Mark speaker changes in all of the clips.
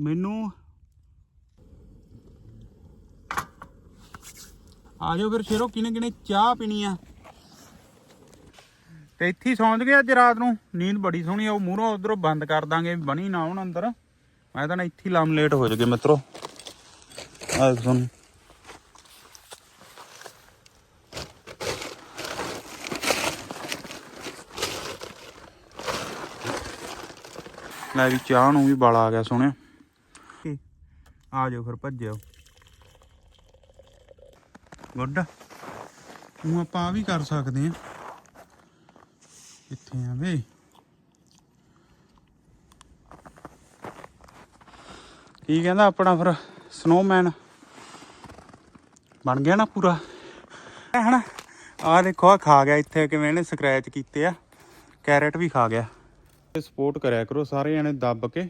Speaker 1: ਮੈਨੂੰ ਆ ਜਾਓ ਫਿਰ ਸ਼ੇਰੋ, ਕਿਨੇ ਕਿਨੇ ਚਾਹ ਪੀਣੀ ਆ। ਤੇ ਇੱਥੇ ਹੀ ਸੌਂਜ ਗਏ ਅੱਜ ਰਾਤ ਨੂੰ। ਨੀਂਦ ਬੜੀ ਸੋਹਣੀ ਆ, ਉਹ ਮੂਹਰੋਂ ਉਧਰੋਂ ਬੰਦ ਕਰ ਦਾਂਗੇ, ਬਣੀ ਨਾ ਹੁਣ ਅੰਦਰ। ਮੈਂ ਤਾਂ ਨਾ ਇੱਥੇ ਲਾਮ ਲੇਟ ਹੋ ਜਗੇ ਮਿੱਤਰੋ। ਆ ਸੁਣ। ਲੈ ਵੀ ਚਾਹ ਨੂੰ ਵੀ ਬਾਲਾ ਆ ਗਿਆ ਸੋਹਣਿਆ। ਆ ਜਾਓ ਫਿਰ ਭੱਜਿਓ। ਗੁੱਡ। ਨੂੰ ਆਪਾਂ ਆ ਵੀ ਕਰ ਸਕਦੇ ਆ ਕਿੱਥੇ ਆ ਵੇ। ਕੀ ਕਹਿੰਦਾ ਆਪਣਾ ਫਿਰ ਸਨੋਮੈਨ ਬਣ ਗਿਆ ਨਾ ਪੂਰਾ। ਹਨਾ ਆ ਦੇਖੋ ਆ ਖਾ ਗਿਆ ਇੱਥੇ ਕਿਵੇਂ ਇਹਨੇ ਸਕ੍ਰੈਚ ਕੀਤੇ ਆ। ਕੈਰਟ ਵੀ ਖਾ ਗਿਆ। ਸਪੋਰਟ ਕਰਿਆ ਕਰੋ, ਸਾਰੇ ਜਣੇ ਦੱਬ ਕੇ।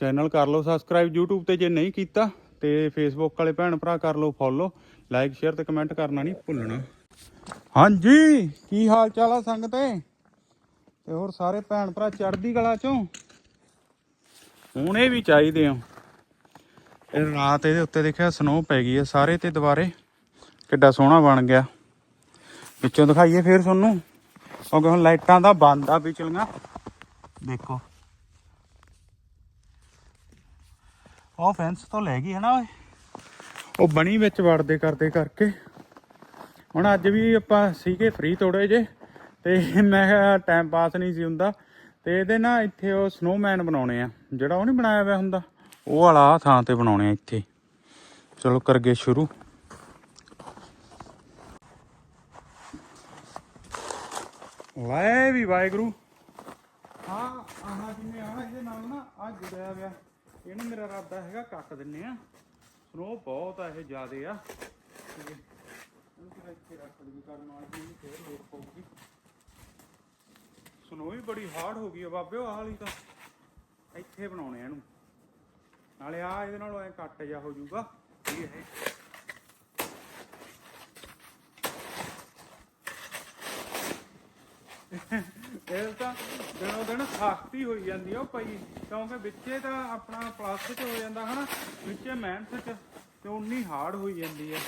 Speaker 1: ਚੈਨਲ ਕਰ ਲਓ ਸਬਸਕ੍ਰਾਈਬ YouTube ਤੇ ਜੇ ਨਹੀਂ ਕੀਤਾ ਤੇ Facebook ਵਾਲੇ ਭੈਣ ਭਰਾ ਕਰ ਲਓ ਫੋਲੋ ਲਾਈਕ ਸ਼ੇਅਰ ਤੇ ਕਮੈਂਟ ਕਰਨਾ ਨਹੀਂ ਭੁੱਲਣਾ। ਹਾਂਜੀ, ਕੀ ਹਾਲ ਚਾਲ ਆ ਸੰਗਤੇ ਤੇ? ਹੋਰ ਸਾਰੇ ਭੈਣ ਭਰਾ ਚੜ੍ਹਦੀ ਕਲਾ ਚੋਂ? ਹੁਣੇ ਵੀ ਚਾਹੀਦੇ ਆ। ਇਹ ਰਾਤ ਇਹਦੇ ਉੱਤੇ ਦੇਖਿਆ ਸਨੋ ਪੈ ਗਈ ਆ ਸਾਰੇ ਤੇ ਦੁਬਾਰੇ। ਕਿੱਡਾ ਸੋਹਣਾ ਬਣ ਗਿਆ। ਵਿੱਚੋਂ ਦਿਖਾਈਏ ਫੇਰ ਤੁਹਾਨੂੰ। ਕਿਉਂਕਿ ਹੁਣ ਲਾਈਟਾਂ ਦਾ ਬੰਦ ਆ ਵਿਚਲੀਆਂ। ਦੇਖੋ। ਉਹ ਫੈਂਸ ਤੋਂ ਲੈ ਗਈ ਹੈ ਨਾ ਓਏ? ਉਹ ਬਣੀ ਵਿੱਚ ਵੜਦੇ ਕਰਦੇ ਕਰਕੇ। ਹੁਣ ਅੱਜ ਵੀ ਆਪਾਂ ਸੀਗੇ ਫ੍ਰੀ ਥੋੜੇ ਜੇ ਤੇ ਮੈਂ ਟਾਈਮ ਪਾਸ ਨਹੀਂ ਸੀ ਹੁੰਦਾ ਤੇ ਇਹਦੇ ਨਾ ਇੱਥੇ ਉਹ ਸਨੋਮੈਨ ਬਣਾਉਣੇ ਆ। ਜਿਹੜਾ ਉਹ ਨਹੀਂ ਬਣਾਇਆ ਹੋਇਆ ਹੁੰਦਾ? ਉਹ ਵਾਲਾ ਥਾਂ ਤੇ ਬਣਾਉਣੇ ਆ ਇੱਥੇ। ਚਲੋ ਕਰਗੇ ਸ਼ੁਰੂ। ਲੈ ਵੀ ਵਾਹਿਗੁਰੂ। ਹਾਂ ਆਹ ਜਿਵੇਂ ਆ ਇਹਦੇ ਨਾਲ ਨਾ ਆ ਜੁੜਿਆ ਹੋਇਆ। ਇਹਨੂੰ ਮੇਰਾ ਇਰਾਦਾ ਹੈਗਾ ਕੱਟ ਦਿੰਨੇ ਆ। ਸਨੋ ਬਹੁਤ ਆ ਇਹ ਜ਼ਿਆਦੇ ਆ। ਤੇ ਇਹਨੂੰ ਕਿਤੇ ਇੱਥੇ ਰੱਖ ਦਈਏ ਕਰਨ ਵਾਲੀ ਇਹਨੂੰ ਫੇਰ ਲੋੜ ਪਊਗੀ। ਸਨੋ ਵੀ ਬੜੀ ਹਾਰਡ ਹੋ ਗਈ ਆ ਬਾਬੇ, ਉਹ ਵਾਲੀ ਤਾਂ ਇੱਥੇ ਬਣਾਉਣੇ ਆ ਇਹਨੂੰ। ਨਾਲੇ ਆ ਇਹਦੇ ਨਾਲ ਐ ਕੱਟ ਜਾ ਹੋ ਜਾਊਗਾ। ਇਹ ਇਹ ਇਹ ਤਾਂ ਦਿਨੋਂ ਦਿਨ ਸਖਤੀ ਹੋਈ ਜਾਂਦੀ ਆ ਉਹ ਪਈ ਕਿਉਂਕਿ ਵਿੱਚੇ ਤਾਂ ਆਪਣਾ ਪਲਾਸਟਿਕ ਹੋ ਜਾਂਦਾ ਹਨਾ, ਵਿੱਚੇ ਮਿਹਨਤ ਚ ਤੇ ਉਨੀ ਹਾਰਡ ਹੋਈ ਜਾਂਦੀ ਆ।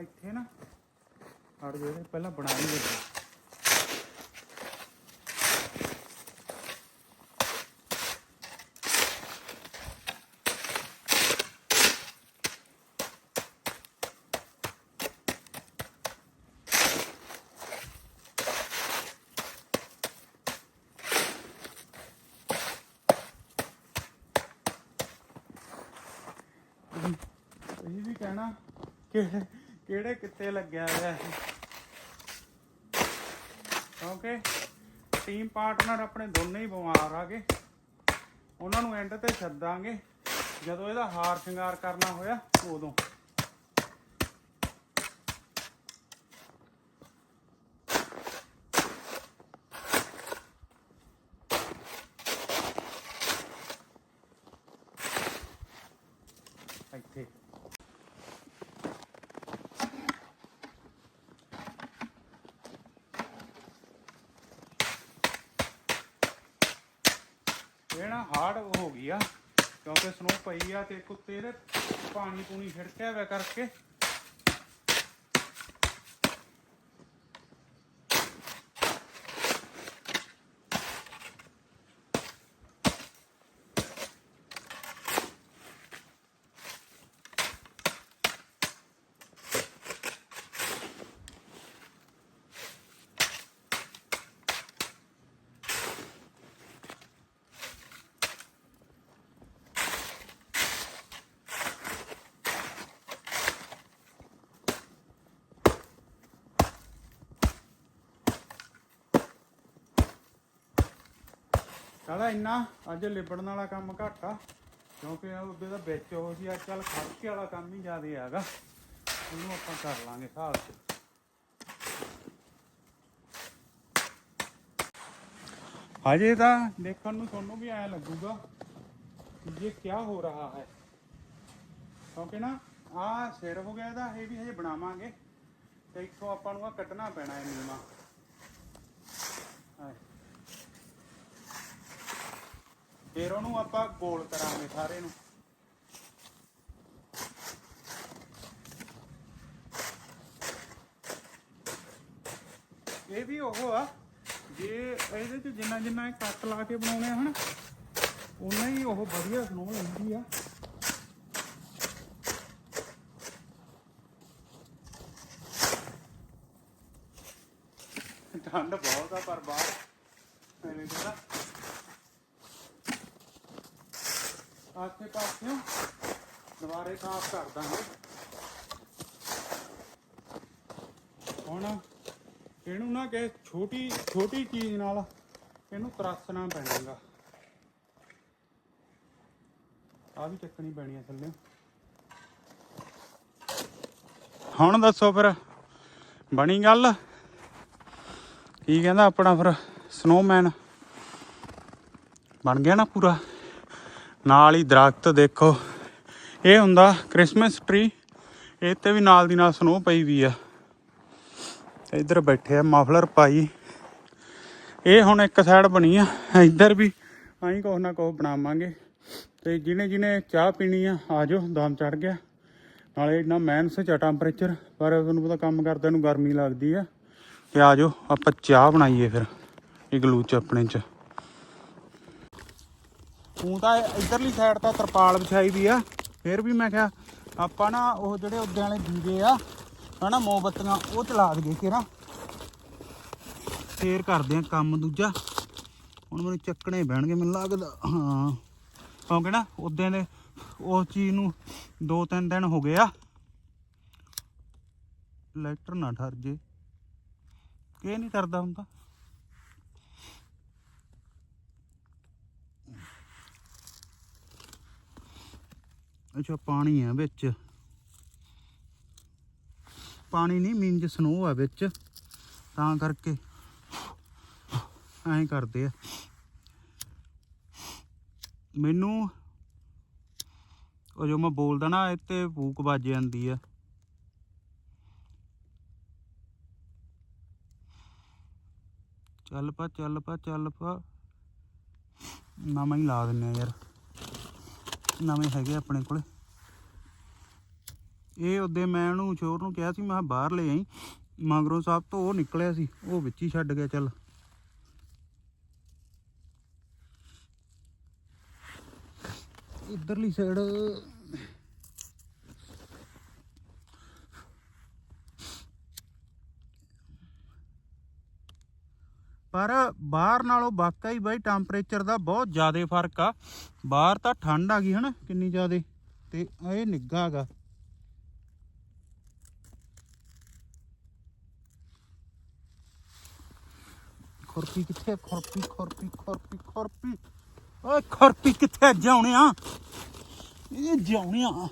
Speaker 1: ਇੱਥੇ ਨਾ ਹੜ ਜਿਹੜੇ ਪਹਿਲਾਂ ਬਣਾ ਲਈ ਲੱਗੇ ਇਹ ਵੀ ਕਹਿਣਾ ਕਿ ਕਿਹੜੇ ਕਿੱਤੇ ਲੱਗਿਆ ਹੋਇਆ ਇਹ? ਕਿਉਂਕਿ ਟੀਮ ਪਾਰਟਨਰ ਆਪਣੇ ਦੋਨੇ ਹੀ ਬਿਮਾਰ ਆ ਗਏ। ਉਹਨਾਂ ਨੂੰ ਐਂਡ ਤੇ ਛੱਡਾਂਗੇ ਜਦੋਂ ਇਹਦਾ ਹਾਰ ਸ਼ਿੰਗਾਰ ਕਰਨਾ ਹੋਇਆ, ਉਦੋਂ ਇੱਥੇ ਇਹ ਨਾ ਹਾਰਡ ਹੋ ਗਈ ਆ, ਕਿਉਂਕਿ ਸਨੋ ਪਈ ਆ ਤੇ ਕੁੱਤੇ ਦੇ ਪਾਣੀ ਪੂਣੀ ਛਿੜਕਿਆ ਹੋਇਆ ਕਰਕੇ ਕਹਿੰਦਾ ਇੰਨਾ ਅੱਜ ਲਿਬੜਨ ਵਾਲਾ ਕੰਮ ਘੱਟ ਆ, ਕਿਉਂਕਿ ਉਹਦੇ ਦਾ ਵਿੱਚ ਉਹ ਸੀ, ਅੱਜ ਚੱਲ ਖਰਚੇ ਵਾਲਾ ਕੰਮ ਹੀ ਜ਼ਿਆਦਾ ਹੈਗਾ। ਉਹਨੂੰ ਆਪਾਂ ਕਰ ਲਾਂਗੇ ਹਿਸਾਬ ਚ। ਹਜੇ ਤਾਂ ਦੇਖਣ ਨੂੰ ਤੁਹਾਨੂੰ ਵੀ ਐ ਲੱਗੂਗਾ ਕਿ ਇਹ ਕੀ ਹੋ ਰਿਹਾ ਹੈ। ਕਿਉਂਕਿ ਨਾ ਆ ਸਿਰ ਹੋ ਗਿਆ ਇਹਦਾ ਇਹ ਵੀ ਹਜੇ ਬਣਾਵਾਂਗੇ ਤੇ ਇੱਥੋਂ ਆਪਾਂ ਨੂੰ ਆ ਕੱਢਣਾ ਪੈਣਾ ਹੈ ਨੀਮਾ ਫਿਰ ਉਹਨੂੰ ਆਪਾਂ ਗੋਲ ਕਰਾਂਗੇ ਸਾਰੇ ਨੂੰ। ਇਹ ਵੀ ਉਹ ਆ, ਜੇ ਇਹਦੇ ਚ ਜਿੰਨਾ ਜਿੰਨਾ ਕੱਟ ਲਾ ਕੇ ਬਣਾਉਣੇ ਆ ਹਨਾ ਉਨਾ ਹੀ ਉਹ ਵਧੀਆ ਸਨੋ ਲੈਂਦੀ ਆ। ਠੰਡ ਬਹੁਤ ਆ ਪਰ ਬਾਹਰ, ਐਵੇਂ ਜਿਹੜਾ ਆਸੇ ਪਾਸਿਓਂ ਦੁਬਾਰੇ ਸਾਫ਼ ਕਰ ਦਾਂਗੇ। ਹੁਣ ਇਹਨੂੰ ਨਾ ਕਿ ਛੋਟੀ ਛੋਟੀ ਚੀਜ਼ ਨਾਲ ਇਹਨੂੰ ਤਰਸਣਾ ਪੈਣਾਗਾ। ਆ ਵੀ ਚੱਕਣੀ ਪੈਣੀ ਆ ਥੱਲੇ। ਹੁਣ ਦੱਸੋ ਫਿਰ, ਬਣੀ ਗੱਲ? ਕੀ ਕਹਿੰਦਾ ਆਪਣਾ ਫਿਰ ਸਨੋਮੈਨ ਬਣ ਗਿਆ ਨਾ ਪੂਰਾ? ਨਾਲ ਹੀ ਦਰਖਤ ਦੇਖੋ। ਇਹ ਹੁੰਦਾ ਕ੍ਰਿਸਮਸ ਟਰੀ ਇਹ ਤੇ ਵੀ ਨਾਲ ਦੀ ਨਾਲ ਸਨੋ ਪਈ ਵੀ ਆ। ਇੱਧਰ ਬੈਠੇ ਆ ਮਫਲਰ ਪਾਈ ਇਹ ਹੁਣ ਇੱਕ ਸਾਈਡ ਬਣੀ ਆ। ਇੱਧਰ ਵੀ ਅਸੀਂ ਕੁਛ ਨਾ ਕੁਛ ਬਣਾਵਾਂਗੇ। ਤੇ ਜਿਹਨੇ ਜਿਹਨੇ ਚਾਹ ਪੀਣੀ ਆ ਆਜੋ ਦਮ ਚੜ ਗਿਆ। ਨਾਲੇ ਇੰਨਾ ਮਾਈਨਸ ਚ ਟੈਂਪਰੇਚਰ ਪਰ ਤੁਹਾਨੂੰ ਪਤਾ ਕੰਮ ਕਰਦਿਆਂ ਨੂੰ ਗਰਮੀ ਲੱਗਦੀ ਆ। ਤੇ ਆਜੋ ਆਪਾਂ ਚਾਹ ਬਣਾਈਏ ਫਿਰ। ਇਹ ਗਲੂਚ ਆਪਣੇ ਚ। ਤੂੰ ਤਾਂ ਇਧਰਲੀ ਸਾਈਡ ਤਾਂ ਤਰਪਾਲ ਵਿਛਾਈ ਵੀ ਆ। ਫਿਰ ਵੀ ਮੈਂ ਕਿਹਾ, ਆਪਾਂ ਨਾ ਉਹ ਜਿਹੜੇ ਉੱਦੇ ਵਾਲੇ ਦੀਵੇ ਆ, ਹਨਾ, ਮੋਮਬੱਤੀਆਂ, ਉਹ ਚਲਾ ਦਈਏ ਕਿ ਨਾ ਫੇਰ ਕਰਦੇ ਆ ਕੰਮ ਦੂਜਾ। ਹੁਣ ਮੈਨੂੰ ਚੱਕਣੇ ਬਹਿਣਗੇ ਮੈਨੂੰ ਲੱਗਦਾ, ਹਾਂ। ਕਿਉਂਕਿ ਨਾ ਉਦੋਂ ਦੇ ਉਸ ਚੀਜ਼ ਨੂੰ ਦੋ ਤਿੰਨ ਦਿਨ ਹੋ ਗਏ ਆ। ਲੈਟਰ ਨਾ ਠਰ ਜੇ। ਇਹ ਨਹੀਂ ਕਰਦਾ ਹੁੰਦਾ। ਅੱਛਾ, ਪਾਣੀ ਆ ਵਿੱਚ। ਪਾਣੀ ਨਹੀਂ ਮੀਨਜ ਸਨੋ ਆ ਵਿੱਚ। ਤਾਂ ਕਰਕੇ ਐਂ ਕਰਦੇ ਆ। ਮੈਨੂੰ ਉਹ ਜੋ ਮੈਂ ਬੋਲਦਾ ਨਾ ਇੱਥੇ ਭੂਕ ਵੱਜ ਜਾਂਦੀ ਆ। ਚੱਲ ਪਾ ਚੱਲ ਪਾ ਚੱਲ ਪਾ। ਨਵਾਂ ਹੀ ਲਾ ਦਿੰਨੇ ਆ ਯਾਰ। ਨਵੇਂ ਹੈਗੇ ਆਪਣੇ ਕੋਲੇ। ਇਹ ਉਹਦੇ ਮੈਂ ਉਹਨੂੰ ਸ਼ੋਰ ਨੂੰ ਕਿਹਾ ਸੀ, ਮੈਂ ਕਿਹਾ ਬਾਹਰ ਲੈ ਆਈ। ਮਗਰੋਂ ਸਾਹਿਬ ਤੋਂ ਉਹ ਨਿਕਲਿਆ ਸੀ, ਉਹ ਵਿੱਚ ਹੀ ਛੱਡ ਗਿਆ, ਚੱਲ। ਇਧਰਲੀ ਸਾਈਡ ਪਰ ਬਾਹਰ ਨਾਲੋਂ ਵਾਕਈ ਬਾਈ ਟੈਂਪਰੇਚਰ ਦਾ ਬਹੁਤ ਜ਼ਿਆਦਾ ਫ਼ਰਕ ਆ। ਬਾਹਰ ਤਾਂ ਠੰਡ ਆ ਗਈ ਹਨਾ, ਕਿੰਨੀ ਜ਼ਿਆਦਾ। ਤੇ ਇਹ ਨਿੱਘਾ ਹੈਗਾ। ਖੁਰਪੀ ਕਿੱਥੇ ਖੁਰਪੀ ਖੁਰਪੀ ਖੁਰਪੀ ਖੁਰਪੀ। ਓਏ ਖੁਰਪੀ ਕਿੱਥੇ ਆ? ਜਿਉਣਿਆ ਇਹ ਜਿਉਣਿਆ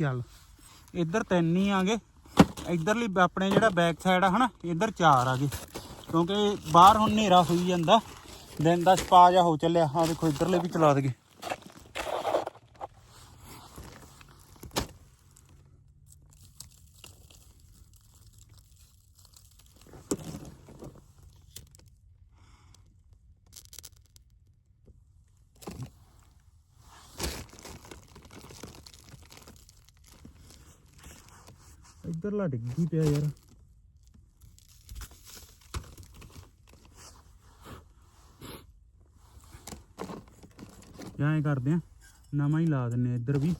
Speaker 1: ਚੱਲ। ਇੱਧਰ ਤਿੰਨ ਹੀ ਆਗੇ। ਇੱਧਰਲੀ ਆਪਣੇ ਜਿਹੜਾ ਬੈਕ ਸਾਈਡ ਆ ਹਨਾ, ਇੱਧਰ ਚਾਰ ਆਗੇ। ਕਿਉਂਕਿ ਬਾਹਰ ਹੁਣ ਹਨੇਰਾ ਹੋਈ ਜਾਂਦਾ। ਦਿਨ ਦਾ ਸਪਾ ਜਾ ਹੋ ਚੱਲਿਆ। ਆ ਦੇਖੋ, ਇੱਧਰਲੇ ਵੀ ਚਲਾ ਦਗੇ ਇੱਧਰਲਾ ਡਿੱਗੀ ਪਿਆ ਯਾਰ। ਜਾਂ ਐਂ ਕਰਦੇ ਆ, ਨਵਾਂ ਹੀ ਲਾ ਦਿੰਨੇ ਇੱਧਰ ਵੀ।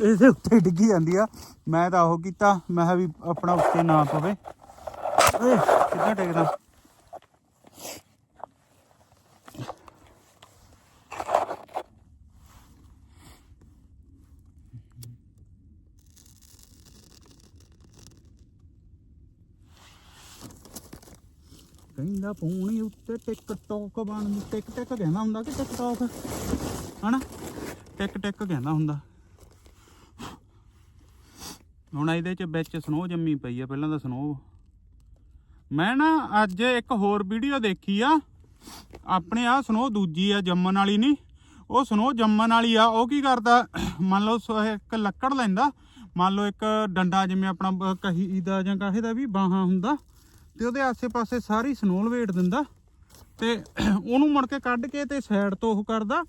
Speaker 1: ਇਹਦੇ ਉੱਤੇ ਡਿੱਗੀ ਜਾਂਦੀ ਆ। ਮੈਂ ਤਾਂ ਉਹ ਕੀਤਾ, ਮੈਂ ਕਿਹਾ ਵੀ ਆਪਣਾ ਉੱਤੇ ਨਾ ਪਵੇ। ਓਏ, ਕਿੱਦਾਂ ਟਿਕਦਾ ਕਹਿੰਦਾ ਪੂਣੀ ਉੱਤੇ ਟਿਕਟੌਕ ਬਣ ਟਿਕ ਟਿਕ ਕਹਿੰਦਾ ਹੁੰਦਾ ਕਿ ਟਿਕਟੌਕ ਹਨਾ? ਟਿਕ ਟਿਕ ਕਹਿੰਦਾ ਹੁੰਦਾ। ਹੁਣ ਇਹਦੇ ਚ ਵਿੱਚ ਸਨੋ ਜੰਮੀ ਪਈ ਆ, ਪਹਿਲਾਂ ਤਾਂ ਸਨੋ ਮੈਂ ਨਾ ਅੱਜ ਇੱਕ ਹੋਰ ਵੀਡੀਓ ਦੇਖੀ ਆ। ਆਪਣੇ ਆ ਸਨੋ ਦੂਜੀ ਆ, ਜੰਮਣ ਵਾਲੀ ਨਹੀਂ ਉਹ ਸਨੋ ਜੰਮਣ ਵਾਲੀ ਆ, ਉਹ ਕੀ ਕਰਦਾ? ਮੰਨ ਲਓ ਇੱਕ ਲੱਕੜ ਲੈਂਦਾ। ਮੰਨ ਲਓ ਇੱਕ ਡੰਡਾ ਜਿਵੇਂ ਆਪਣਾ ਬ- ਕਹੀ ਦਾ ਜਾਂ ਕਾਹੇ ਦਾ ਵੀ ਬਾਹਾਂ ਹੁੰਦਾ। ਤੇ ਉਹਦੇ ਆਸੇ-ਪਾਸੇ ਸਾਰੀ ਸਨੋ ਲਵੇਟ ਦਿੰਦਾ ਤੇ ਉਹਨੂੰ ਮੁੜ ਕੇ ਕੱਢ ਕੇ ਤੇ ਸਾਈਡ ਤੋਂ ਉਹ ਕਰਦਾ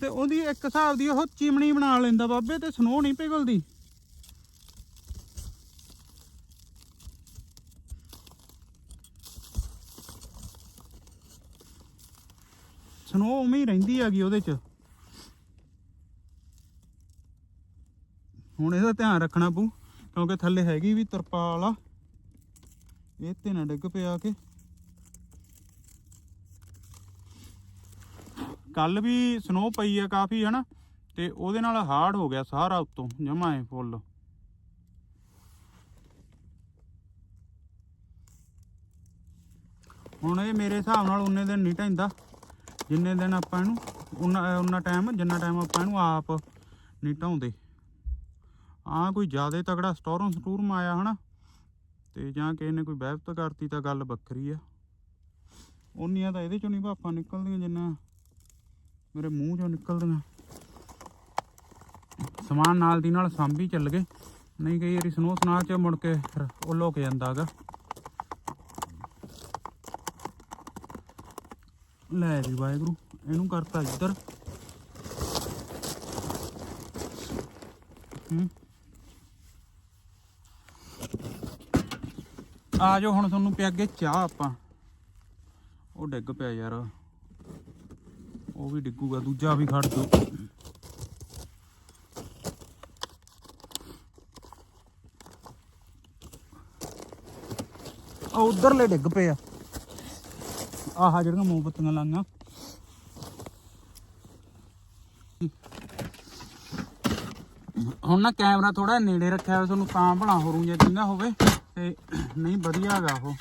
Speaker 1: ਤੇ ਉਹਦੀ ਇੱਕ ਹਿਸਾਬ ਦੀ ਉਹ ਚਿਮਣੀ ਬਣਾ ਲੈਂਦਾ ਬਾਬੇ ਤੇ ਸਨੋ ਨਹੀਂ ਪਿਘਲਦੀ। ਸਨੋ ਉਵੇਂ ਹੀ ਰਹਿੰਦੀ ਹੈਗੀ ਉਹਦੇ ਚ। ਹੁਣ ਇਹਦਾ ਧਿਆਨ ਰੱਖਣਾ ਪਊ, ਕਿਉਂਕਿ ਥੱਲੇ ਹੈਗੀ ਵੀ ਤਰਪਾਲ ਆ। ਇਹ ਤੇ ਨਾ ਡਿੱਗ ਪਿਆ ਕੇ। ਕੱਲ ਵੀ ਸਨੋ ਪਈ ਆ ਕਾਫੀ, ਹਨਾ? ਤੇ ਉਹਦੇ ਨਾਲ ਹਾਰਡ ਹੋ ਗਿਆ ਸਾਰਾ ਉੱਤੋਂ, ਜਮਾ ਹੈ ਫੁੱਲ। ਹੁਣ ਇਹ ਮੇਰੇ ਹਿਸਾਬ ਨਾਲ ਉਨੇ ਦਿਨ ਨਹੀਂ ਢੈਂਦਾ ਜਿੰਨੇ ਦਿਨ ਆਪਾਂ ਇਹਨੂੰ, ਉਨਾ ਉਨਾ ਟਾਈਮ ਜਿੰਨਾ ਟਾਈਮ ਆਪਾਂ ਇਹਨੂੰ ਆਪ ਨਹੀਂ ਢਾਉਂਦੇ। ਆ ਕੋਈ ਜ਼ਿਆਦਾ ਤਗੜਾ ਸਟੋਰਮ ਸਟੂਰਮ ਆਇਆ, ਹਨਾ? ਤੇ ਜਾਂ ਕਿਸੇ ਨੇ ਕੋਈ ਬਹਿਬਤ ਕਰਤੀ ਤਾਂ ਗੱਲ ਵੱਖਰੀ ਆ। ਉਨੀਆਂ ਤਾਂ ਇਹਦੇ ਚੋਂ ਨਹੀਂ ਭਾਪਾਂ ਨਿਕਲਦੀਆਂ ਜਿੰਨਾ ਮੇਰੇ ਮੂੰਹ ਚੋਂ ਨਿਕਲਦੀਆਂ। ਸਮਾਨ ਨਾਲ ਦੀ ਨਾਲ ਸਾਂਭੀ ਚੱਲ ਗਏ। ਨਹੀਂ ਕਈ ਵਾਰੀ ਸਨੋ ਸਨਾ ਚ ਮੁੜ ਕੇ ਫਿਰ ਉਹ ਲੁਕ ਜਾਂਦਾਗਾ ਲੈ ਜੀ ਵਾਹਿਗੁਰੂ, ਇਹਨੂੰ ਕਰਤਾ ਇੱਧਰ। ਹੂੰ। ਆ ਜਾਓ ਹੁਣ ਤੁਹਾਨੂੰ ਪਿਆ ਅੱਗੇ ਚਾਹ ਆਪਾਂ। ਉਹ ਡਿੱਗ ਪਿਆ ਯਾਰ। ਉਹ ਵੀ ਡਿੱਗੂਗਾ, ਦੂਜਾ ਵੀ ਖੜ ਜੂ। ਆ ਉਧਰਲੇ ਡਿੱਗ ਪਏ ਆ। ਆਹ ਜਿਹੜੀਆਂ ਮੋਮਬੱਤੀਆਂ ਲਾਈਆਂ। ਹੁਣ ਨਾ ਕੈਮਰਾ ਥੋੜਾ ਨੇੜੇ ਰੱਖਿਆ ਹੋਇਆ ਤੁਹਾਨੂੰ ਤਾਂ ਭਲਾ ਹੋਰੂ ਜੇ ਕਹਿੰਦਾ ਹੋਵੇ। ਤੇ ਨਹੀਂ ਵਧੀਆ ਹੈਗਾ ਉਹ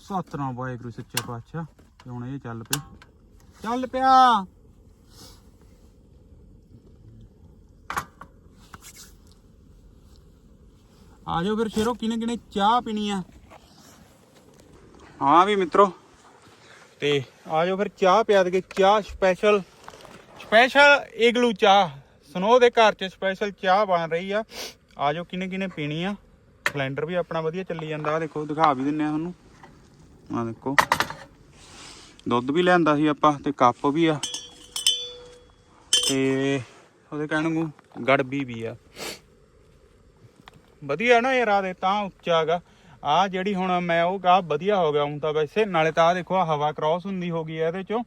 Speaker 1: ਸਤਨਾਮ ਵਾਹਿਗੁਰੂ ਸੱਚਾ ਪਾਤਸ਼ਾਹ ਤੇ ਹੁਣ ਇਹ ਚੱਲ ਪਈ ਚੱਲ ਪਿਆ ਆ ਜਾਓ ਫਿਰ ਸ਼ੇਰੋ ਕਿਨੇ ਕਿਨੇ ਚਾਹ ਪੀਣੀ ਆ ਹਾਂ ਵੀ ਮਿੱਤਰੋ ਤੇ ਆ ਜਾਓ ਫਿਰ ਚਾਹ ਪਿਆ ਦੇ ਚਾਹ ਸਪੈਸ਼ਲ ਸਪੈਸ਼ਲ ਇਗਲੂ ਚਾਹ। ਸਨੋ ਦੇ ਘਰ ਚ ਸਪੈਸ਼ਲ ਚਾਹ ਬਣ ਰਹੀ ਆ। ਆ ਕਿਨੇ ਕਿਨੇ ਪੀਣੀ ਆ। ਸਿਲੰਡਰ ਵੀ ਆਪਣਾ ਵਧੀਆ ਚੱਲੀ ਜਾਂਦਾ। ਆ ਦੇਖੋ, ਦਿਖਾ ਵੀ ਦਿੰਨੇ ਆ ਤੁਹਾਨੂੰ। ਆ ਦੇਖੋ। ਦੁੱਧ ਵੀ ਲਿਆਂਦਾ ਸੀ ਆਪਾਂ ਤੇ ਕੱਪ ਵੀ ਆ। ਤੇ ਉਹਦੇ ਕਹਿਣ ਨੂੰ ਗੜਬੀ ਵੀ ਆ। ਵਧੀਆ ਨਾ ਇਹ ਰਾਹ ਤਾਂ ਉੱਚਾ ਹੈਗਾ ਆ ਜਿਹੜੀ ਹੁਣ ਮੈਂ ਉਹ ਕਹਾ ਵਧੀਆ ਹੋ ਗਿਆ। ਹੁਣ ਤਾਂ ਵੈਸੇ ਨਾਲੇ ਤਾਂ ਆ ਦੇਖੋ, ਆਹ ਹਵਾ ਕ੍ਰਾਸ ਹੁੰਦੀ ਹੋ ਗਈ ਆ ਇਹਦੇ ਚੋਂ।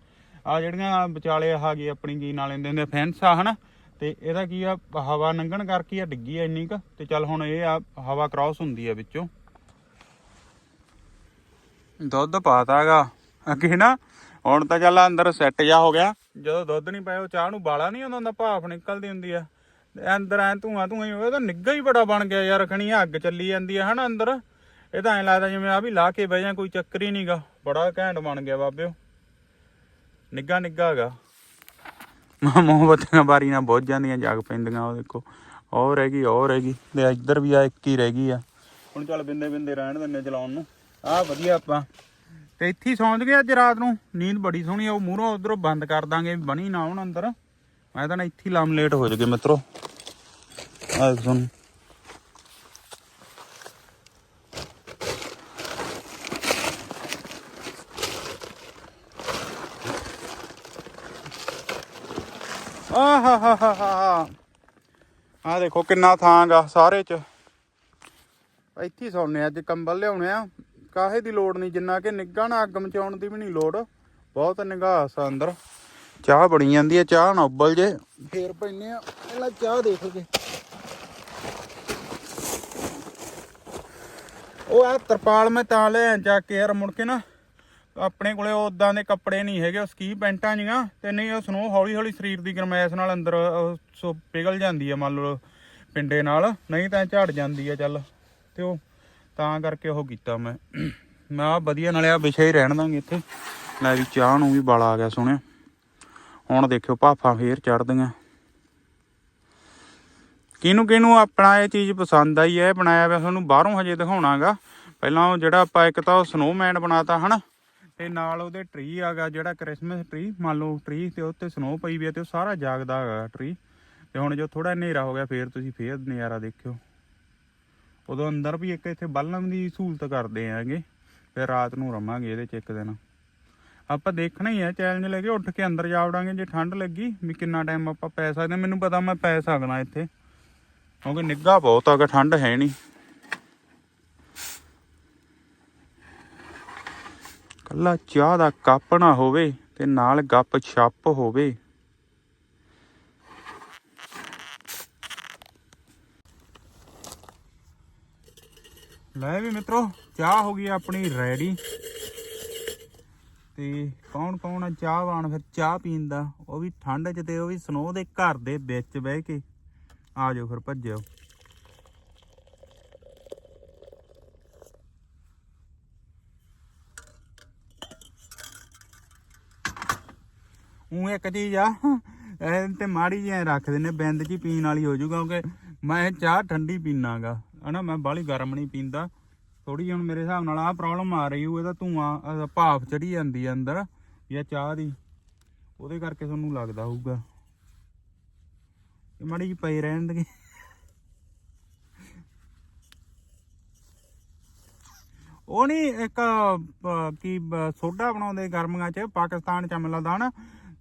Speaker 1: ਆ ਜਿਹੜੀਆਂ ਵਿਚਾਲੇ ਆ ਗਈ ਆਪਣੀ ਕੀ ਨਾਲ ਲੈਂਦੇ ਹੁੰਦੇ ਫੈਂਸ ਆ ਹਨਾ, ਤੇ ਇਹਦਾ ਕੀ ਆ, ਹਵਾ ਲੰਘਣ ਕਰਕੇ ਆ, ਡਿੱਗੀ ਆ ਇੰਨੀ ਕ, ਤੇ ਚੱਲ ਹੁਣ ਇਹ ਆ ਹਵਾ ਕ੍ਰਾਸ ਹੁੰਦੀ ਆ ਵਿੱਚੋਂ। ਦੁੱਧ ਪਾਤਾਗਾ ਅੱਗੇ ਨਾ, ਹੁਣ ਤਾਂ ਚੱਲ ਅੰਦਰ ਸੈੱਟ ਜਾ ਹੋ ਗਿਆ। ਜਦੋਂ ਦੁੱਧ ਨਹੀਂ ਪਾਇਆ, ਉਹ ਚਾਹ ਨੂੰ ਬਾਲਾ ਨਹੀਂ ਆਉਂਦਾ ਹੁੰਦਾ, ਭਾਫ ਨਿਕਲਦੀ ਹੁੰਦੀ ਆ। ਤੇ ਅੰਦਰ ਐ ਧੂਆਂ ਧੂਆਂ ਹੀ ਹੋਇਆ ਤਾਂ ਨਿੱਗਾ ਹੀ ਬੜਾ ਬਣ ਗਿਆ ਯਾਰ, ਖਣੀ ਅੱਗ ਚੱਲੀ ਜਾਂਦੀ ਆ ਹਨਾ ਅੰਦਰ। ਇਹ ਤਾਂ ਐਂ ਲੱਗਦਾ ਜਿਵੇਂ ਆ ਵੀ ਲਾ ਕੇ ਬਹਿ ਜਾ, ਕੋਈ ਚੱਕਰ ਹੀ ਨਹੀਂਗਾ ਬੜਾ ਘੈਂਟ ਬਣ ਗਿਆ ਬਾਬਿਓ। ਨਿੱਗਾ ਨਿੱਗਾ ਹੈਗਾ। ਮੋਹਬਤਾਂ ਬਾਰੀ ਬਹੁਤ ਜਾਂਦੀਆਂ, ਜਾਗ ਪੈਂਦੀਆਂ, ਉਹ ਦੇਖੋ। ਉਹ ਰਹਿ ਗਈ, ਉਹ ਤੇ ਇੱਧਰ ਵੀ ਆ, ਇੱਕ ਹੀ ਰਹਿ ਗਈ ਆ। ਹੁਣ ਚੱਲ ਬਿੰਦੇ ਬਿੰਦੇ ਰਹਿਣ ਦਿੰਨੇ ਚਲਾਉਣ ਨੂੰ। ਆ ਵਧੀਆ ਆਪਾਂ। ਤੇ ਇੱਥੇ ਹੀ ਸੌਂ ਗਏ ਅੱਜ ਰਾਤ ਨੂੰ। ਨੀਂਦ ਬੜੀ ਸੋਹਣੀ ਆ, ਉਹ ਮੂਹਰੋਂ ਉਧਰੋਂ ਬੰਦ ਕਰ ਦਾਂਗੇ ਬਣੀ ਨਾ ਹੁਣ ਅੰਦਰ। ਮੈਂ ਤਾਂ ਇੱਥੇ ਲਾਮ ਲੇਟ ਹੋ ਜਗੇ ਮਿੱਤਰੋ। ਆ ਸੁਣ। ਆਹਾ ਹਾ ਹਾ ਹਾ ਆ ਦੇਖੋ ਕਿੰਨਾ ਥਾਂ ਸਾਰੇ ਚ। ਇੱਥੇ ਸੌਣੇ ਅੱਜ ਕੰਬਲ ਲਿਆਉਣੇ ਆ। ਕਾਹੇ ਦੀ ਲੋੜ ਨਹੀਂ, ਜਿੰਨਾ ਕਿ ਨਿੱਘਾ ਨਾ, ਅੱਗ ਮਚਾਉਣ ਦੀ ਵੀ ਨਹੀਂ ਲੋੜ। ਬਹੁਤ ਨਿਗਾਹ ਆ ਅੰਦਰ। ਚਾਹ ਬਣੀ ਜਾਂਦੀ ਹੈ ਚਾਹ ਨਾ ਉਬਲ ਜੇ। ਫੇਰ ਪੈਨੇ ਆ, ਪਹਿਲਾਂ ਚਾਹ ਦੇਖ ਕੇ। ਉਹ ਆ ਤਰਪਾਲ ਮੈਂ ਤਾਂ ਲੈ ਜਾ ਕੇ ਯਾਰ ਮੁੜ ਕੇ ਨਾ। ਆਪਣੇ ਕੋਲੇ ਉਦਾਂ ਦੇ ਕੱਪੜੇ ਨਹੀਂ ਹੈਗੇ, ਉਹ ਸਕੀ ਪੈਂਟਾਂ ਜੀਆਂ ਤੇ ਨਹੀਂ, ਉਹ ਸਨੋ ਹੌਲੀ ਹੌਲੀ ਸਰੀਰ ਦੀ ਗਰਮੈਸ਼ ਨਾਲ ਅੰਦਰ ਸੋ ਪਿਘਲ ਜਾਂਦੀ ਆ ਮੰਨ ਲਓ ਪਿੰਡੇ ਨਾਲ, ਨਹੀਂ ਤਾਂ ਝੜ ਜਾਂਦੀ ਆ ਚੱਲ, ਤੇ ਉਹ ਤਾਂ ਕਰਕੇ ਉਹ ਕੀਤਾ ਮੈਂ। ਮੈਂ ਆ ਵਧੀਆ, ਨਾਲੇ ਆ ਵਿਸ਼ਾ ਹੀ ਰਹਿਣ ਦਾਂਗੇ ਇੱਥੇ। ਲੈ ਵੀ ਚਾਹ ਨੂੰ ਵੀ ਬਲ ਆ ਗਿਆ ਸੁਣਿਆ ਹੁਣ ਦੇਖਿਓ ਭਾਫਾਂ ਫੇਰ ਚੜਦੀਆਂ ਕਿਹਨੂੰ ਕਿਹਨੂੰ ਆਪਣਾ ਇਹ ਚੀਜ਼ ਪਸੰਦ ਆਈ ਹੈ ਇਹ ਬਣਾਇਆ ਹੋਇਆ ਤੁਹਾਨੂੰ ਬਾਹਰੋਂ ਹਜੇ ਦਿਖਾਉਣਾਗਾ। ਪਹਿਲਾਂ ਉਹ ਜਿਹੜਾ ਆਪਾਂ ਇੱਕ ਤਾਂ ਉਹ ਸਨੋਮੈਨ ਬਣਾਤਾ, ਹਨਾ? ਤੇ ਨਾਲ ਉਹਦੇ ਟਰੀ ਆਗਾ, ਜਿਹੜਾ ਕ੍ਰਿਸਮਸ ਟਰੀ ਮੰਨ ਲਓ ਟਰੀ ਤੇ ਉੱਤੇ ਸਨੋ ਪਈ ਵੀ ਹੈ ਤੇ ਉਹ ਸਾਰਾ ਜਾਗਦਾ ਹੈਗਾ ਟਰੀ ਤੇ ਹੁਣ ਜੋ ਥੋੜਾ ਹਨੇਰਾ ਹੋ ਗਿਆ, ਫੇਰ ਤੁਸੀਂ ਫੇਰ ਨਜ਼ਾਰਾ ਦੇਖਿਓ। ਉਦੋਂ ਅੰਦਰ ਵੀ ਇੱਕ ਇੱਥੇ ਬਲਨ ਦੀ ਸਹੂਲਤ ਕਰਦੇ ਆਂਗੇ, ਫਿਰ ਰਾਤ ਨੂੰ ਰਵਾਂਗੇ ਇਹਦੇ ਚ ਇੱਕ ਦਿਨ। ਆਪਾਂ ਦੇਖਣਾ ਹੀ ਹੈ ਚੈਲੰਜ ਲੈ ਕੇ ਉੱਠ ਕੇ ਅੰਦਰ ਜਾ ਵੜਾਂਗੇ, ਜੇ ਠੰਡ ਲੱਗੀ, ਵੀ ਕਿੰਨਾ ਟਾਈਮ ਆਪਾਂ ਪੈ ਸਕਦੇ ਮੈਨੂੰ ਪਤਾ ਮੈਂ ਪੈ ਸਕਦਾ ਇੱਥੇ, ਕਿਉਂਕਿ ਨਿੱਘਾ ਬਹੁਤ ਆਗਾ ਠੰਡ ਹੈ ਨਹੀਂ। ਕੱਲਾ ਚਾਹ ਦਾ ਕੱਪ ਨਾ ਹੋਵੇ ਤੇ ਨਾਲ ਗੱਪ ਛੱਪ ਹੋਵੇ। ਲੈ ਵੀ ਮਿੱਤਰੋ, ਚਾਹ ਹੋ ਗਈ ਆਪਣੀ ਰੈਡੀ ਤੇ ਕੌਣ ਕੌਣ ਆ ਚਾਹਵਾਨ ਫਿਰ ਚਾਹ ਪੀਣ ਦਾ? ਉਹ ਵੀ ਠੰਡ 'ਚ ਤੇ ਉਹ ਵੀ ਸਨੋ ਦੇ ਘਰ ਦੇ ਵਿੱਚ ਬਹਿ ਕੇ। ਆ ਜਾਓ ਫਿਰ ਭੱਜਿਓ। ਉਹ ਇੱਕ ਚੀਜ਼ ਆ ਇਹ ਤੇ ਮਾੜੀ ਜਿਹੀ ਰੱਖ ਦਿੰਨੇ ਬਿੰਦ ਜੀ ਪੀਣ ਵਾਲੀ ਹੋ ਜਾਊਗਾ ਕਿਉਂਕਿ ਮੈਂ ਚਾਹ ਠੰਡੀ ਪੀਣਾਗਾ ਹਨਾ ਮੈਂ ਬਾਹਲੀ ਗਰਮ ਨਹੀਂ ਪੀਂਦਾ। ਥੋੜੀ ਹੁਣ ਮੇਰੇ ਹਿਸਾਬ ਨਾਲ ਆਹ ਪ੍ਰੋਬਲਮ ਆ ਰਹੀ ਉਹ ਇਹਦਾ ਧੂਆਂ ਅਹ ਭਾਫ ਚੜੀ ਜਾਂਦੀ ਆ ਅੰਦਰ ਜਾਂ ਚਾਹ ਦੀ। ਉਹਦੇ ਕਰਕੇ ਤੁਹਾਨੂੰ ਲੱਗਦਾ ਹੋਊਗਾ। ਇਹ ਮਾੜੀ ਜਿਹੀ ਪਈ ਰਹਿਣ ਦੇ ਉਹ ਨਹੀਂ ਇੱਕ ਅਹ, ਕੀ ਸੋਡਾ ਬਣਾਉਂਦੇ ਗਰਮੀਆਂ 'ਚ ਪਾਕਿਸਤਾਨ 'ਚ ਮਿਲਦਾ ਹਨਾ।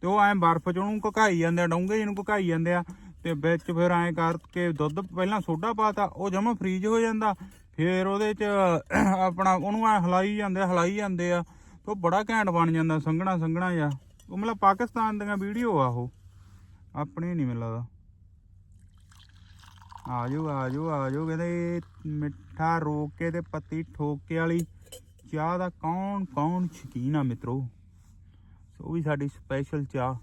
Speaker 1: ਤੇ ਉਹ ਐ ਬਰਫ਼ 'ਚ ਉਹਨੂੰ ਘਕਾਈ ਜਾਂਦੇ ਆ, ਡੋਂਗੇ ਜਿਹਨੂੰ ਘਕਾਈ ਜਾਂਦੇ ਆ, ਤੇ ਵਿੱਚ ਫਿਰ ਐ ਕਰਕੇ ਦੁੱਧ ਪਹਿਲਾਂ ਸੋਡਾ ਪਾਤਾ, ਉਹ ਜਮਾ ਫ੍ਰੀਜ ਹੋ ਜਾਂਦਾ, ਫਿਰ ਉਹਦੇ 'ਚ ਆਪਣਾ ਉਹਨੂੰ ਐ ਹਲਾਈ ਜਾਂਦੇ ਆ, ਹਲਾਈ ਜਾਂਦੇ ਆ, ਤੇ ਉਹ ਬੜਾ ਘੈਂਟ ਬਣ ਜਾਂਦਾ, ਸੰਘਣਾ ਸੰਘਣਾ ਜਿਹਾ। ਉਹ ਮਤਲਬ ਪਾਕਿਸਤਾਨ ਦੀਆਂ ਵੀਡੀਓ ਆ ਉਹ, ਆਪਣੇ ਨਹੀਂ ਮਿਲਦਾ ਆਜੋ ਆਜੋ ਆਜੋ, ਕਹਿੰਦੇ ਮਿੱਠਾ ਰੋਕ ਕੇ ਤੇ ਪੱਤੀ ਠੋਕ ਕੇ ਵਾਲੀ, ਚਾਹ ਦਾ ਕੌਣ ਕੌਣ ਸ਼ਕੀਨ ਆ ਮਿੱਤਰੋ। ਉਹ ਵੀ ਸਾਡੀ ਸਪੈਸ਼ਲ ਚਾਹ।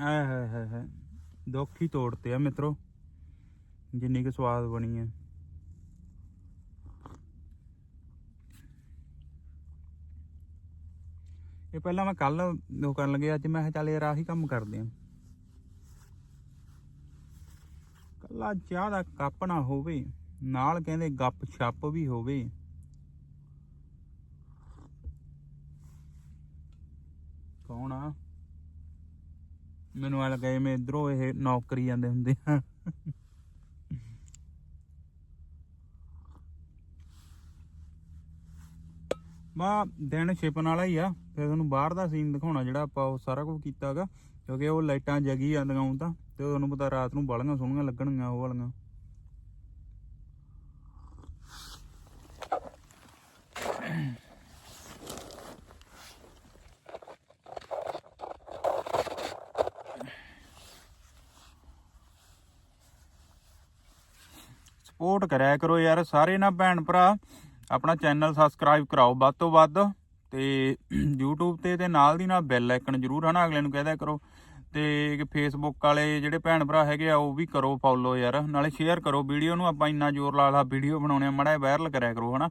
Speaker 1: ਆਏ ਹਾਏ ਹਾਏ ਹਾਏ, ਦੁੱਖ ਹੀ ਤੋੜਤੇ ਆ ਮਿੱਤਰੋ, ਜਿੰਨੀ ਕੁ ਸਵਾਦ ਬਣੀ ਹੈ। ਇਹ ਪਹਿਲਾਂ ਮੈਂ ਕੱਲ ਉਹ ਕਰਨ ਲੱਗੇ ਅੱਜ ਮੈਂ ਕਿਹਾ ਚੱਲ ਯਾਰ ਆਹੀ ਕੰਮ ਕਰਦੇ ਆ ਕੱਲਾ ਚਾਹ ਦਾ ਕੱਪ ਨਾ ਹੋਵੇ, ਨਾਲ ਕਹਿੰਦੇ ਗੱਪ ਛੱਪ ਵੀ ਹੋਵੇ। ਕੌਣ ਆ ਮੈਨੂੰ ਆ ਲੱਗਾ ਮੈਂ ਇਧਰੋਂ ਇਹ ਨੌਕਰੀ ਜਾਂਦੇ ਹੁੰਦੇ ਆ। ਮਾ ਦਿਨ ਛਿਪਣ ਵਾਲਾ ਹੀ ਆ। ਫਿਰ ਤੁਹਾਨੂੰ ਬਾਹਰ ਦਾ ਸੀਨ ਦਿਖਾਉਣਾ ਜਿਹੜਾ ਆਪਾਂ ਉਹ ਸਾਰਾ ਕੁਝ ਕੀਤਾਗਾ ਕਿਉਂਕਿ ਉਹ ਲਾਈਟਾਂ ਜਗੀ ਜਾਂਦੀਆਂ ਹੁਣ ਤਾਂ। ਤੇ ਤੁਹਾਨੂੰ ਪਤਾ ਰਾਤ ਨੂੰ ਬਾਲੀਆਂ ਸੋਹਣੀਆਂ ਲੱਗਣਗੀਆਂ ਉਹ ਵਾਲੀਆਂ। ਸਪੋਰਟ ਕਰਿਆ ਕਰੋ ਯਾਰ, ਸਾਰੇ ਨਾ ਭੈਣ ਭਰਾ, ਆਪਣਾ ਚੈਨਲ ਸਬਸਕ੍ਰਾਈਬ ਕਰਾਓ ਵੱਧ ਤੋਂ ਵੱਧ ਤੇ YouTube ਤੇ ਤੇ ਨਾਲ ਦੀ ਨਾਲ ਬੈਲ ਆਈਕਨ ਜਰੂਰ ਹਨਾ ਅਗਲੇ ਨੂੰ ਕਹਿ ਦਿਆ ਕਰੋ ਤੇ ਫੇਸਬੁੱਕ ਵਾਲੇ ਜਿਹੜੇ ਭੈਣ ਭਰਾ ਹੈਗੇ ਆ, ਉਹ ਵੀ ਕਰੋ ਫੋਲੋ ਯਾਰ, ਨਾਲੇ ਸ਼ੇਅਰ ਕਰੋ ਵੀਡੀਓ ਨੂੰ, ਆਪਾਂ ਇੰਨਾ ਜ਼ੋਰ ਲਾ ਲਾ ਵੀਡੀਓ ਬਣਾਉਣੇ ਆ, ਮੜਾ ਵਾਇਰਲ ਕਰਿਆ ਕਰੋ ਹਨਾ।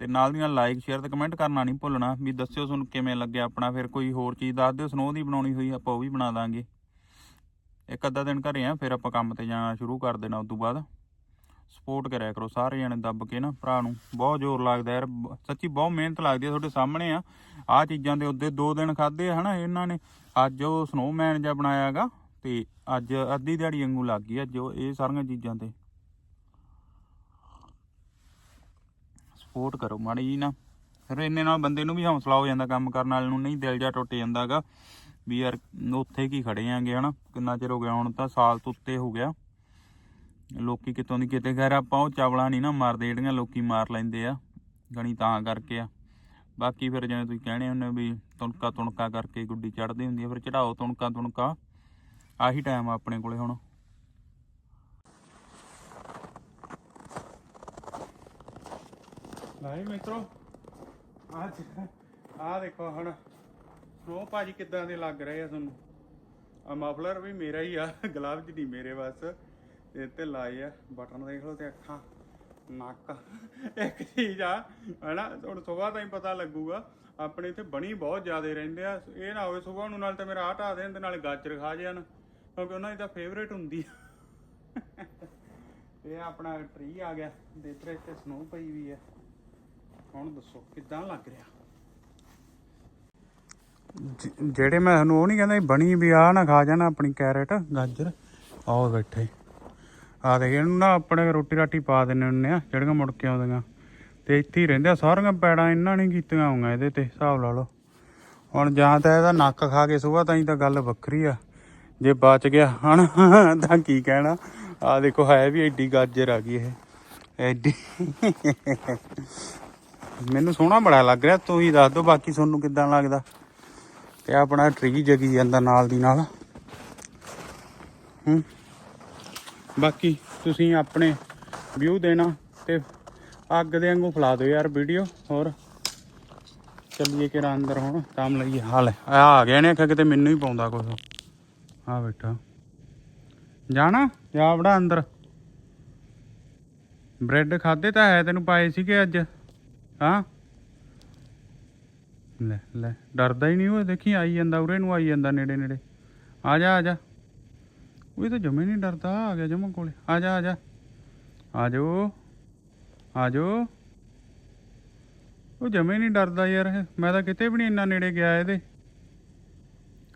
Speaker 1: ਤੇ ਨਾਲ ਦੀ ਨਾਲ ਲਾਈਕ ਸ਼ੇਅਰ ਤੇ ਕਮੈਂਟ ਕਰਨਾ ਨਹੀਂ ਭੁੱਲਣਾ, ਵੀ ਦੱਸਿਓ ਤੁਹਾਨੂੰ ਕਿਵੇਂ ਲੱਗਿਆ ਆਪਣਾ, ਫਿਰ ਕੋਈ ਹੋਰ ਚੀਜ਼ ਦੱਸ ਦਿਓ ਸਨੋ ਦੀ ਬਣਾਉਣੀ ਹੋਈ, ਆਪਾਂ ਉਹ ਵੀ ਬਣਾ ਦਾਂਗੇ। ਇੱਕ ਅੱਧਾ ਦਿਨ ਘਰੇ ਆ, ਫਿਰ ਆਪਾਂ ਕੰਮ ਤੇ ਜਾਣਾ ਸ਼ੁਰੂ ਕਰ ਦੇਣਾ ਉਸ ਤੋਂ ਬਾਅਦ। ਸਪੋਰਟ ਕਰਿਆ ਕਰੋ, ਸਾਰੇ ਜਣੇ ਦੱਬ ਕੇ ਨਾ ਭਰਾ ਨੂੰ। ਬਹੁਤ ਜ਼ੋਰ ਲੱਗਦਾ ਯਾਰ ਸੱਚੀ ਬਹੁਤ ਮਿਹਨਤ ਲੱਗਦੀ ਹੈ ਤੁਹਾਡੇ ਸਾਹਮਣੇ ਆ। ਆ ਚੀਜ਼ਾਂ ਦੇ ਉੱਤੇ ਦੋ ਦਿਨ ਖਾਦੇ ਆ ਹਨਾ, ਇਹਨਾਂ ਨੇ। ਅੱਜ ਉਹ ਸਨੋਮੈਨ ਜਿਹਾ ਬਣਾਇਆਗਾ ਤੇ ਅੱਜ ਅੱਧੀ ਦਿਹਾੜੀ ਵਾਂਗੂ ਲੱਗ ਗਈ ਅੱਜ ਉਹ, ਇਹ ਸਾਰੀਆਂ ਚੀਜ਼ਾਂ ਤੇ। ਸਪੋਰਟ ਕਰੋ ਮਾੜੀ ਜੀ ਨਾ। ਫਿਰ ਇੰਨੇ ਨਾਲ ਬੰਦੇ ਨੂੰ ਵੀ ਹੌਸਲਾ ਹੋ ਜਾਂਦਾ ਕੰਮ ਕਰਨ ਵਾਲੇ ਨੂੰ, ਨਹੀਂ ਦਿਲ ਜਾ ਟੁੱਟ ਜਾਂਦਾਗਾ ਵੀ ਯਾਰ, ਉੱਥੇ ਕੀ ਖੜੇ ਆਂਗੇ ਹਨਾ, ਕਿੰਨਾ ਚਿਰ ਹੋ ਗਿਆ ਹੁਣ ਤਾਂ, ਸਾਲ ਤੋਂ ਉੱਤੇ ਹੋ ਗਿਆ। ਲੋਕੀ ਕਿਤੋਂ ਦੀ ਕਿਤੇ ਖੈਰ ਆਪਾਂ ਉਹ ਚਾਵਲਾਂ ਨਹੀਂ ਨਾ ਮਾਰਦੇ, ਜਿਹੜੀਆਂ ਲੋਕੀ ਮਾਰ ਲੈਂਦੇ ਆ, ਗਣੀ ਤਾਂ ਕਰਕੇ ਆ। ਬਾਕੀ ਫਿਰ ਜਿਵੇਂ ਤੁਸੀਂ ਕਹਿਣੇ ਹੁੰਦੇ ਵੀ ਤੁਣਕਾ ਤੁਣਕਾ ਕਰਕੇ ਗੁੱਡੀ ਚੜਦੀ ਹੁੰਦੀ ਆ, ਫਿਰ ਚੜਾਓ ਤੁਣਕਾ ਤੁਣਕਾ, ਆਹੀ ਟਾਈਮ ਆ ਆਪਣੇ ਕੋਲੇ ਹੁਣ। ਨਹੀਂ ਮਿੱਤਰੋ ਆ ਆ ਦੇਖੋ ਹੁਣ ਸਨੋ ਭਾਜੀ ਕਿੱਦਾਂ ਦੇ ਲੱਗ ਰਹੇ ਆ ਤੁਹਾਨੂੰ। ਆ ਮਫਲਰ ਵੀ ਮੇਰਾ ਹੀ ਆ ਗਲਵਜ ਨਹੀਂ ਮੇਰੇ ਬਸ। ਇਹ ਤੇ ਲਾਏ ਆ, ਬਟਨ ਦੇਖ ਲਓ ਤੇ ਅੱਖਾਂ, ਨੱਕ, ਇੱਕ ਚੀਜ਼ ਆ, ਹਨਾ, ਹੁਣ ਸਵੇਰ ਤਾਂ ਹੀ ਪਤਾ ਲੱਗੂਗਾ, ਆਪਣੇ ਇੱਥੇ ਬਣੀ ਬਹੁਤ ਜ਼ਿਆਦੇ ਰਹਿੰਦੇ ਆ, ਇਹ ਨਾ ਹੋਵੇ ਸਵੇਰ ਨੂੰ ਨਾਲ ਤਾਂ ਮੇਰਾ ਆਹ ਢਾ ਦੇਣ ਤੇ ਨਾਲੇ ਗਾਜਰ ਖਾ ਜਾਣ, ਕਿਉਂਕਿ ਉਹਨਾਂ ਦੀ ਤਾਂ ਫੇਵਰੇਟ ਹੁੰਦੀ ਆ। ਇਹ ਆਪਣਾ ਟਰੀ ਆ ਗਿਆ, ਦੇ ਇੱਧਰ ਤੇ ਸਨੋ ਪਈ ਵੀ ਆ। ਹੁਣ ਦੱਸੋ, ਕਿੱਦਾਂ ਲੱਗ ਰਿਹਾ? ਜਿਹੜੇ ਮੈਂ ਤੁਹਾਨੂੰ ਉਹ ਨਹੀਂ ਕਹਿੰਦਾ ਬਣੀ ਵੀ ਆ, ਨਾ ਖਾ ਜਾਣਾ ਆਪਣੀ ਕੈਰਟ ਗਾਜਰ, ਆਓ ਬੈਠੇ। ਆ ਦੇਖ, ਇਹਨੂੰ ਨਾ ਆਪਣੇ ਰੋਟੀ ਰਾਟੀ ਪਾ ਦਿੰਨੇ ਹੁੰਨੇ ਆ, ਜਿਹੜੀਆਂ ਮੁੜ ਕੇ ਆਉਂਦੀਆਂ। ਤੇ ਇੱਥੇ ਹੀ ਰਹਿੰਦੇ ਆ, ਸਾਰੀਆਂ ਪੈੜਾਂ ਇਹਨਾਂ ਨੇ ਕੀਤੀਆਂ ਹੋਈਆਂ ਇਹਦੇ ਤੇ, ਹਿਸਾਬ ਲਾ ਲਓ। ਹੁਣ ਜਾਂ ਤਾਂ ਇਹਦਾ ਨੱਕ ਖਾ ਕੇ ਸੁਬਾ ਤਾਂ ਹੀ ਤਾਂ ਗੱਲ ਵੱਖਰੀ ਆ। ਜੇ ਬਚ ਗਿਆ, ਹਣ, ਤਾਂ ਕੀ ਕਹਿਣਾ। ਆ ਦੇਖੋ, ਹੈ ਵੀ ਐਡੀ ਗਾਜਰ ਆ ਗਈ ਇਹ। ਐਡੀ। ਮੈਨੂੰ ਸੋਹਣਾ ਬੜਾ ਲੱਗ ਰਿਹਾ, ਤੁਸੀਂ ਦੱਸ ਦੋ ਬਾਕੀ ਤੁਹਾਨੂੰ ਕਿੱਦਾਂ ਲੱਗਦਾ। ਤੇ ਆਪਣਾ ਟ੍ਰੀ ਜਗੀ ਜਾਂਦਾ ਨਾਲ ਦੀ ਨਾਲ। ਹੂੰ। ਬਾਕੀ ਤੁਸੀਂ ਆਪਣੇ ਵਿਊ ਦੇਣਾ ਤੇ ਅੱਗ ਦੇ ਵਾਂਗੂ ਫਲਾ ਦਿਓ ਯਾਰ ਵੀਡੀਓ ਹੋਰ। ਚੱਲੀਏ ਕਿ ਅੰਦਰ ਹੁਣ, ਕੰਮ ਲਈਏ। ਹਾਲ, ਆ ਆ ਗਿਆ ਨੇ ਆਖਿਆ ਕਿਤੇ, ਮੈਨੂੰ ਹੀ ਪਾਉਂਦਾ ਕੁਝ ਆ ਬੈਠਾ। ਜਾਣਾ? ਜਾ ਵੜਾ ਅੰਦਰ। ਬ੍ਰੈਡ ਖਾਦੇ ਤਾਂ ਹੈ, ਤੈਨੂੰ ਪਾਏ ਸੀਗੇ ਅੱਜ। ਹਾਂ? ਲੈ ਲੈ। ਡਰਦਾ ਹੀ ਨਹੀਂ ਉਹ ਦੇਖੀ ਆਈ ਜਾਂਦਾ, ਉਰੇ ਨੂੰ ਆਈ ਜਾਂਦਾ ਨੇੜੇ ਨੇੜੇ ਆ ਜਾ ਆ ਜਾ। ਉਹ ਤਾਂ ਜਮੇ ਨਹੀਂ ਡਰਦਾ, ਆ ਗਿਆ ਜਮਾ ਕੋਲੇ। ਆ ਜਾ ਆ ਜਾ। ਆ ਜਾਓ। ਆ ਜਾਓ। ਉਹ ਜਮੇ ਨਹੀਂ ਡਰਦਾ ਯਾਰ ਮੈਂ ਤਾਂ ਕਿਤੇ ਵੀ ਨਹੀਂ ਇੰਨਾ ਨੇੜੇ ਗਿਆ ਇਹਦੇ।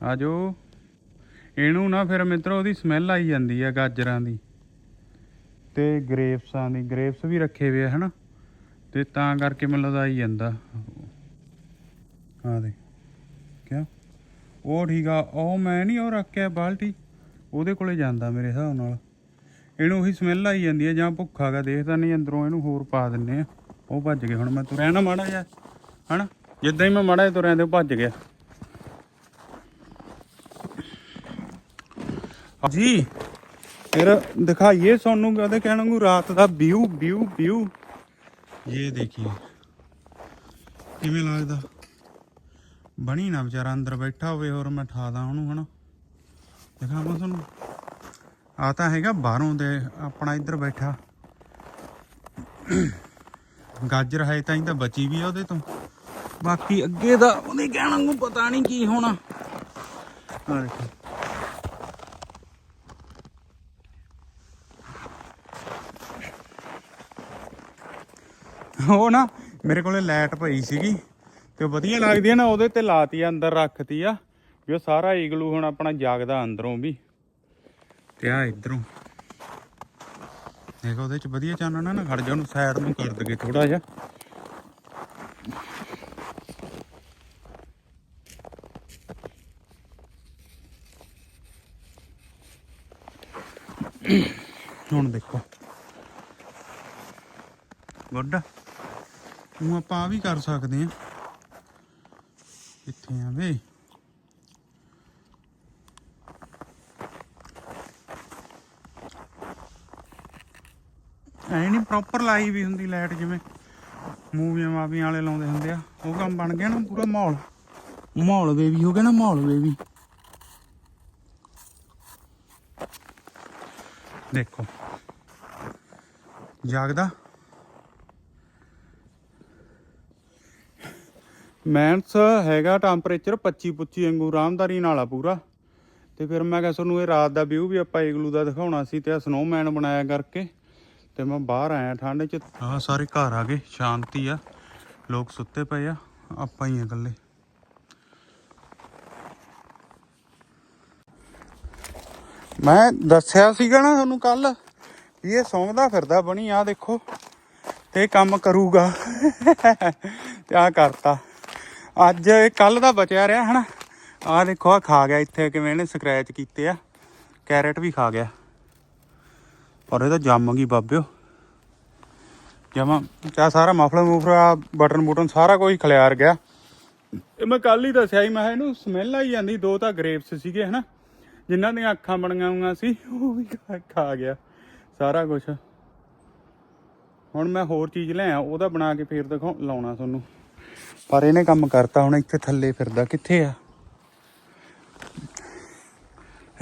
Speaker 1: ਆ ਜਾਓ। ਇਹਨੂੰ ਨਾ ਫਿਰ ਮਿੱਤਰੋ, ਉਹਦੀ ਸਮੈਲ ਆਈ ਜਾਂਦੀ ਆ ਗਾਜਰਾਂ ਦੀ। ਤੇ ਗ੍ਰੇਪਸਾਂ ਦੀ। ਗ੍ਰੇਪਸ ਵੀ ਰੱਖੇ ਹੋਏ ਆ, ਹਨਾ? ਤੇ ਤਾਂ ਕਰਕੇ ਮੈਨੂੰ ਲੱਗਦਾ ਆਈ ਜਾਂਦਾ। ਆ ਦੇ ਕਿਆ? ਉਹ ਠੀਕ ਆ। ਉਹ ਮੈਂ ਨਹੀਂ, ਉਹ ਰੱਖਿਆ ਬਾਲਟੀ। ਉਹਦੇ ਕੋਲੇ ਜਾਂਦਾ ਮੇਰੇ ਹਿਸਾਬ ਨਾਲ। ਇਹਨੂੰ ਉਹੀ ਸਮੈਲ ਆਈ ਜਾਂਦੀ ਹੈ ਜਾਂ ਭੁੱਖਾ ਗਾ ਦੇਖਦਾ ਨਹੀਂ, ਅੰਦਰੋਂ ਇਹਨੂੰ ਹੋਰ ਪਾ ਦਿੰਨੇ ਆ। ਉਹ ਭੱਜ ਗਏ, ਹੁਣ ਮੈਂ ਤੁਰਿਆ ਨਾ ਮਾੜਾ ਜਿਹਾ, ਹਨਾ? ਜਿੱਦਾਂ ਹੀ ਮੈਂ ਮਾੜਾ ਜਿਹਾ ਤੁਰਿਆ ਤੇ ਭੱਜ ਗਿਆ। ਜੀ, ਫਿਰ ਦਿਖਾਈਏ ਤੁਹਾਨੂੰ ਕਹਦੇ ਕਹਿਣ ਨੂੰ ਰਾਤ ਦਾ ਵਿਊ ਵਿਊ ਵਿਊ ਇਹ ਦੇਖੀਏ, ਕਿਵੇਂ ਲੱਗਦਾ? ਬਣੀ ਨਾ ਵਿਚਾਰਾ, ਅੰਦਰ ਬੈਠਾ ਹੋਵੇ, ਹੋਰ ਮੈਂ ਠਾਦਾ ਉਹਨੂੰ, ਹਨਾ? ਦਿਖਾਵਾਂ ਤੁਹਾਨੂੰ। ਆ ਤਾਂ ਹੈਗਾ ਬਾਹਰੋਂ ਦੇ, ਆਪਣਾ ਇੱਧਰ ਬੈਠਾ। ਗਾਜਰ ਹੈ ਤਾਂ ਹੀ ਤਾਂ ਬਚੀ ਵੀ ਆ ਉਹਦੇ ਤੋਂ। ਬਾਕੀ ਅੱਗੇ ਦਾ ਉਹਦੇ ਕਹਿਣ ਨੂੰ ਪਤਾ ਨਹੀਂ ਕੀ ਹੋਣਾ। ਆ ਦੇਖੋ। ਉਹ ਨਾ ਮੇਰੇ ਕੋਲੇ ਲਾਈਟ ਪਈ ਸੀਗੀ ਤੇ ਵਧੀਆ ਲੱਗਦੀ ਆ ਨਾ, ਉਹਦੇ ਤੇ ਲਾਤੀ ਆ, ਅੰਦਰ ਰੱਖਤੀ ਆ। ਵੀ ਉਹ ਸਾਰਾ ਈਗਲੂ ਹੁਣ ਆਪਣਾ ਜਾਗਦਾ ਅੰਦਰੋਂ ਵੀ। ਤੇ ਆ ਇਧਰੋਂ। ਦੇਖੋ ਉਹਦੇ ਚ ਵਧੀਆ ਚਾਨਣਾ ਨਾ, ਖੜ ਜਾ ਉਹਨੂੰ ਸਾਈਡ ਨੂੰ ਕਰ ਦਗੇ ਥੋੜਾ ਜਿਹਾ। ਹੁਣ ਦੇਖੋ। ਗੁੱਡ। ਹੁਣ ਆਪਾਂ ਆ ਵੀ ਕਰ ਸਕਦੇ ਆ ਕਿੱਥੇ ਆ ਵੇ ਐ ਨਹੀਂ ਪ੍ਰੋਪਰ ਲਾਈ ਵੀ ਹੁੰਦੀ ਲਾਈਟ ਜਿਵੇਂ ਮੂਵੀਆਂ ਮਾਵੀਆਂ ਵਾਲੇ ਲਾਉਂਦੇ ਹੁੰਦੇ ਆ। ਉਹ ਕੰਮ ਬਣ ਗਿਆ ਨਾ ਪੂਰਾ ਮਾਹੌਲ। ਮਾਹੌਲ ਬੇਬੀ ਹੋ ਗਿਆ ਨਾ ਮਾਹੌਲ ਬੇਬੀ ਦੇਖੋ। ਜਾਗਦਾ। ਮੈਂਸ ਹੈਗਾ ਟੈਂਪਰੇਚਰ 25 25 ਵਾਂਗੂ, ਆਰਾਮਦਾਰੀ ਨਾਲ ਆ ਪੂਰਾ। ਤੇ ਫਿਰ ਮੈਂ ਕਿਹਾ ਤੁਹਾਨੂੰ ਇਹ ਰਾਤ ਦਾ ਵਿਊ ਵੀ ਆਪਾਂ ਇਗਲੂ ਦਾ ਦਿਖਾਉਣਾ ਸੀ ਤੇ ਆ ਸਨੋਮੈਨ ਬਣਾਇਆ ਕਰਕੇ। ਤੇ ਮੈਂ ਬਾਹਰ ਆਇਆ ਠੰਡ 'ਚ। ਆ ਸਾਰੇ ਘਰ ਆ ਗਏ ਸ਼ਾਂਤੀ ਆ। ਲੋਕ ਸੁੱਤੇ ਪਏ ਆ ਆਪਾਂ ਹੀ ਆ ਇਕੱਲੇ। ਮੈਂ ਦੱਸਿਆ ਸੀਗਾ ਨਾ ਤੁਹਾਨੂੰ ਕੱਲ ਵੀ ਇਹ ਸੌਂਗਦਾ ਫਿਰਦਾ ਬਣੀ ਆ ਦੇਖੋ ਤੇ ਕੰਮ ਕਰੂਗਾ। ਤੇ ਆ ਕਰਤਾ। ਅੱਜ ਇਹ ਕੱਲ ਦਾ ਬਚਿਆ ਰਿਹਾ ਹਨਾ? ਆ ਦੇਖੋ ਆ ਖਾ ਗਿਆ ਇੱਥੇ ਕਿਵੇਂ ਇਹਨੇ ਸਕ੍ਰੈਚ ਕੀਤੇ ਆ। ਕੈਰਟ ਵੀ ਖਾ ਗਿਆ। ਪਰ ਇਹ ਤਾਂ ਜੰਮ ਗਈ ਬਾਬਿਓ। ਜਮਾ ਕਿਆ ਸਾਰਾ ਮਫਲਰ ਮੂਫਰਾ ਬਟਨ ਬੂਟਨ ਸਾਰਾ ਕੁਝ ਖਲਿਆਰ ਗਿਆ। ਇਹ ਮੈਂ ਕੱਲ ਹੀ ਦੱਸਿਆ ਸੀ, ਮੈਂ ਕਿਹਾ ਇਹਨੂੰ ਸਮੈਲ ਆਈ ਜਾਂਦੀ, ਦੋ ਤਾਂ ਗ੍ਰੇਪਸ ਸੀਗੇ, ਹਨਾ। ਜਿਨ੍ਹਾਂ ਦੀਆਂ ਅੱਖਾਂ ਬਣੀਆਂ ਹੋਈਆਂ ਸੀ, ਉਹ ਵੀ ਖਾ- ਖਾ ਗਿਆ, ਸਾਰਾ ਕੁਝ ਹੁਣ ਮੈਂ ਹੋਰ ਚੀਜ਼ ਲੈ ਆ ਉਹਦਾ ਬਣਾ ਕੇ ਫੇਰ ਦਿਖਾ ਲਾਉਣਾ ਤੁਹਾਨੂੰ। ਪਰ ਇਹਨੇ ਕੰਮ ਕਰਤਾ, ਹੁਣ ਇੱਥੇ ਥੱਲੇ ਫਿਰਦਾ, ਕਿੱਥੇ ਆ?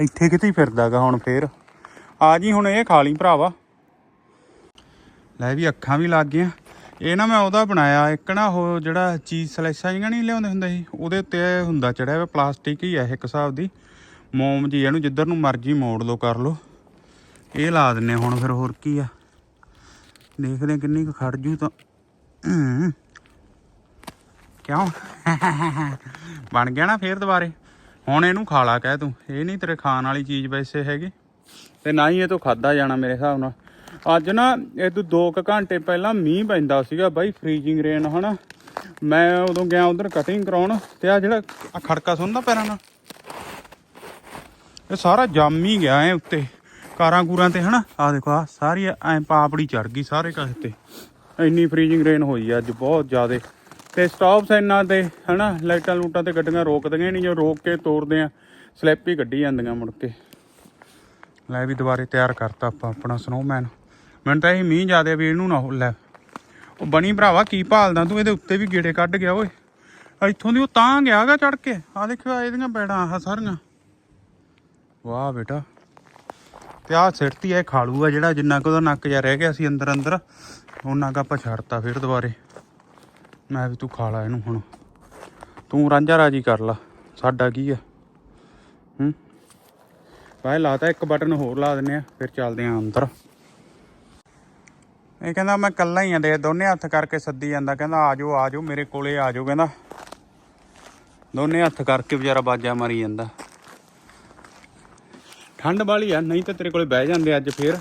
Speaker 1: ਇੱਥੇ ਕਿਤੇ ਹੀ ਫਿਰਦਾਗਾ ਹੁਣ ਫੇਰ। ਆ ਜੀ, ਹੁਣ ਇਹ ਖਾ ਲਈ ਭਰਾਵਾ। ਲੈ ਵੀ ਅੱਖਾਂ ਵੀ ਲੱਗ ਗਈਆਂ। ਇਹ ਨਾ ਮੈਂ ਉਹਦਾ ਬਣਾਇਆ, ਇੱਕ ਨਾ ਉਹ ਜਿਹੜਾ ਚੀਜ਼ ਸਲੈਸਾਂ ਜਿਹੀਆਂ ਨਹੀਂ ਲਿਆਉਂਦੇ ਹੁੰਦੇ ਸੀ, ਉਹਦੇ ਉੱਤੇ ਹੁੰਦਾ ਚੜਿਆ ਹੋਇਆ ਪਲਾਸਟਿਕ ਹੀ ਆ ਇੱਕ ਹਿਸਾਬ ਦੀ। ਮੋਮ ਜੀ, ਇਹਨੂੰ ਜਿੱਧਰ ਨੂੰ ਮਰਜ਼ੀ ਮੋੜ ਲਓ, ਕਰ ਲਓ। ਇਹ ਲਾ ਦਿੰਨੇ ਹੁਣ ਫਿਰ ਹੋਰ ਕੀ ਆ। ਦੇਖਦੇ ਕਿੰਨੀ ਕੁ ਖੜ ਜੂ ਤਾਂ। ਕਿਉਂ? ਬਣ ਗਿਆ ਨਾ ਫੇਰ ਦੁਬਾਰੇ। ਹੁਣ ਇਹਨੂੰ ਖਾ ਲਾ ਕਹਿ ਤੂੰ। ਇਹ ਨਹੀਂ ਤੇਰੇ ਖਾਣ ਵਾਲੀ ਚੀਜ਼ ਵੈਸੇ ਹੈਗੀ। ਤੇ ਨਾ ਹੀ ਇਹ ਤੋਂ ਖਾਦਾ ਜਾਣਾ ਮੇਰੇ ਹਿਸਾਬ ਨਾਲ। ਅੱਜ ਨਾ ਇਹ ਤੋਂ 2 ਘੰਟੇ ਪਹਿਲਾਂ ਮੀਂਹ ਪੈਂਦਾ ਸੀਗਾ ਬਾਈ ਫ੍ਰੀਜ਼ਿੰਗ ਰੇਨ ਹਨਾ। ਮੈਂ ਉਦੋਂ ਗਿਆ ਉਧਰ ਕਟਿੰਗ ਕਰਾਉਣ ਤੇ ਆ ਜਿਹੜਾ ਆਹ ਖੜਕਾ ਸੁਣਦਾ ਪੈਰਾਂ ਨਾਲ? ਇਹ ਸਾਰਾ ਜੰਮ ਹੀ ਗਿਆ ਐ ਉੱਤੇ, ਕਾਰਾਂ ਕੂਰਾਂ ਤੇ, ਹਨਾ। ਆ ਦੇਖੋ ਆ ਸਾਰੀ ਐ ਪਾਪੜੀ ਚੜ ਗਈ ਸਾਰੇ ਕਾਸੇ ਤੇ। ਇੰਨੀ ਫ੍ਰੀਜ਼ਿੰਗ ਰੇਨ ਹੋਈ ਅੱਜ ਬਹੁਤ ਜ਼ਿਆਦੇ। ਤੇ ਸਟਾਪ ਇਹਨਾਂ ਤੇ, ਹਨਾ, ਲਾਈਟਾਂ ਲੂਟਾਂ ਤੇ ਗੱਡੀਆਂ ਰੋਕਦੀਆਂ ਨਹੀਂ, ਜੋ ਰੋਕ ਕੇ ਤੋੜਦੇ ਆ ਸਲਿੱਪ ਹੀ ਕੱਢੀ ਜਾਂਦੀਆਂ ਮੁੜ ਕੇ। ਲੈ ਵੀ ਦੁਬਾਰੇ ਤਿਆਰ ਕਰਤਾ ਆਪਾਂ ਆਪਣਾ ਸਨੋਮੈਨ ਮੈਨੂੰ ਤਾਂ ਇਹ ਮੀਂਹ ਜ਼ਿਆਦੇ ਵੀ ਇਹਨੂੰ ਨਾ ਲੈ। ਉਹ ਬਣੀ ਭਰਾਵਾ, ਕੀ ਭਾਲਦਾ ਤੂੰ? ਇਹਦੇ ਉੱਤੇ ਵੀ ਗੇੜੇ ਕੱਢ ਗਿਆ ਓਏ। ਇੱਥੋਂ ਦੀ ਉਹ ਤਾਂ ਗਿਆਗਾ ਚੜ ਕੇ। ਆ ਦੇਖਿਓ ਇਹਦੀਆਂ ਬੈੜਾਂ, ਆਹ ਸਾਰੀਆਂ। ਵਾਹ ਬੇਟਾ। ਤੇ ਆਹ ਸਿਰਤੀ ਇਹ ਖਾਲੂ ਆ ਜਿਹੜਾ ਜਿੰਨਾ ਕੁ ਉਹਦਾ ਨੱਕ ਜਾ ਰਹਿ ਗਿਆ ਸੀ ਅੰਦਰ ਅੰਦਰ, ਉਹਨਾਂ ਕੁ ਆਪਾਂ ਛੱਡਤਾ ਫਿਰ ਦੁਬਾਰੇ। ਮੈਂ ਵੀ ਤੂੰ ਖਾ ਲਾ ਇਹਨੂੰ ਹੁਣ। ਤੂੰ ਰਾਂਝਾ ਰਾਜੀ ਕਰ ਲਾ। ਸਾਡਾ ਕੀ ਆ? ਹੂੰ? ਬਾਹਰ ਲਾਤਾ ਇੱਕ ਬਟਨ ਹੋਰ ਲਾ ਦਿੰਨੇ ਆ, ਫਿਰ ਚੱਲਦੇ ਆ ਅੰਦਰ। ਇਹ ਕਹਿੰਦਾ ਮੈਂ ਕੱਲਾ ਹੀ ਆ, ਦੇ ਦੋਨੇ ਹੱਥ ਕਰਕੇ ਸੱਦੀ ਜਾਂਦਾ, ਕਹਿੰਦਾ ਆਜੋ ਆਜੋ ਮੇਰੇ ਕੋਲੇ ਆਜੋ ਕਹਿੰਦਾ। ਦੋਨੇ ਹੱਥ ਕਰਕੇ ਵਿਚਾਰਾ ਬਾਜਾ ਮਾਰੀ ਜਾਂਦਾ। ਠੰਡ ਵਾਲੀ ਆ, ਨਹੀਂ ਤਾਂ ਤੇਰੇ ਕੋਲੇ ਬਹਿ ਜਾਂਦੇ ਅੱਜ ਫੇਰ।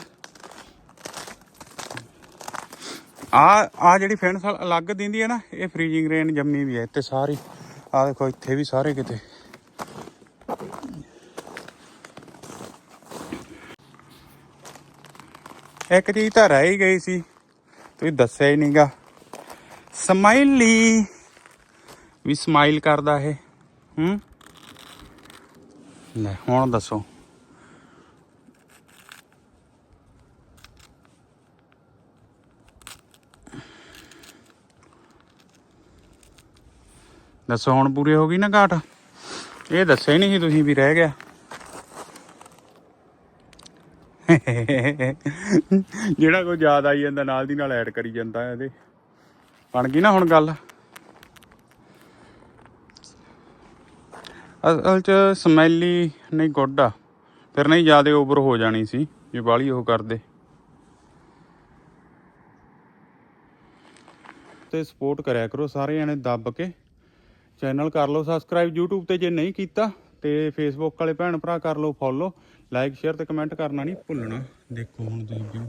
Speaker 1: ਆ ਆ ਜਿਹੜੀ ਫੈਨਸ ਅਲੱਗ ਦਿੰਦੀ ਹੈ ਨਾ, ਇਹ ਫ੍ਰੀਜ਼ਿੰਗ ਰੇਨ ਜੰਮੀ ਵੀ ਹੈ ਇੱਥੇ ਸਾਰੀ। ਆ ਦੇਖੋ, ਇੱਥੇ ਵੀ ਸਾਰੇ ਕਿਤੇ। ਇੱਕ ਚੀਜ਼ ਤਾਂ ਰਹਿ ਹੀ ਗਈ ਸੀ, ਤੁਸੀਂ ਦੱਸਿਆ ਹੀ ਨਹੀਂਗਾ। ਸਮਾਈਲੀ, ਵੀ ਸਮਾਈਲ ਕਰਦਾ ਇਹ, ਹੂੰ? ਲੈ, ਹੁਣ ਦੱਸੋ। ਦੱਸੋ ਹੁਣ ਪੂਰੀ ਹੋ ਗਈ ਨਾ ਘਾਟ? ਇਹ ਦੱਸਿਆ ਹੀ ਨਹੀਂ ਸੀ ਤੁਸੀਂ ਵੀ ਰਹਿ ਗਿਆ। ਜਿਹੜਾ ਕੋਈ ਯਾਦ ਆਈ ਜਾਂਦਾ, ਨਾਲ ਦੀ ਨਾਲ ਐਡ ਕਰੀ ਜਾਂਦਾ ਇਹਦੇ। ਬਣ ਗਈ ਨਾ ਹੁਣ ਗੱਲ? ਅਸਲ ਚ ਸਮੈਲੀ ਨਹੀਂ ਗੁੱਡ ਆ। ਫਿਰ ਨਹੀਂ ਜ਼ਿਆਦਾ ਓਵਰ ਹੋ ਜਾਣੀ ਸੀ ਜੇ ਬਾਲੀ ਉਹ ਕਰਦੇ। ਤੇ ਸਪੋਰਟ ਕਰਿਆ ਕਰੋ ਸਾਰੇ ਜਣੇ ਦੱਬ ਕੇ। ਚੈਨਲ ਕਰ ਲਓ ਸਬਸਕ੍ਰਾਈਬ YouTube ਤੇ ਜੇ ਨਹੀਂ ਕੀਤਾ, ਤੇ Facebook ਵਾਲੇ ਭੈਣ ਭਰਾ ਕਰ ਲਓ ਫੋਲੋ ਲਾਈਕ ਸ਼ੇਅਰ ਤੇ ਕਮੈਂਟ ਕਰਨਾ ਨਹੀਂ ਭੁੱਲਣਾ। ਦੇਖੋ ਹੁਣ ਤੁਸੀਂ ਵੀਡੀਓ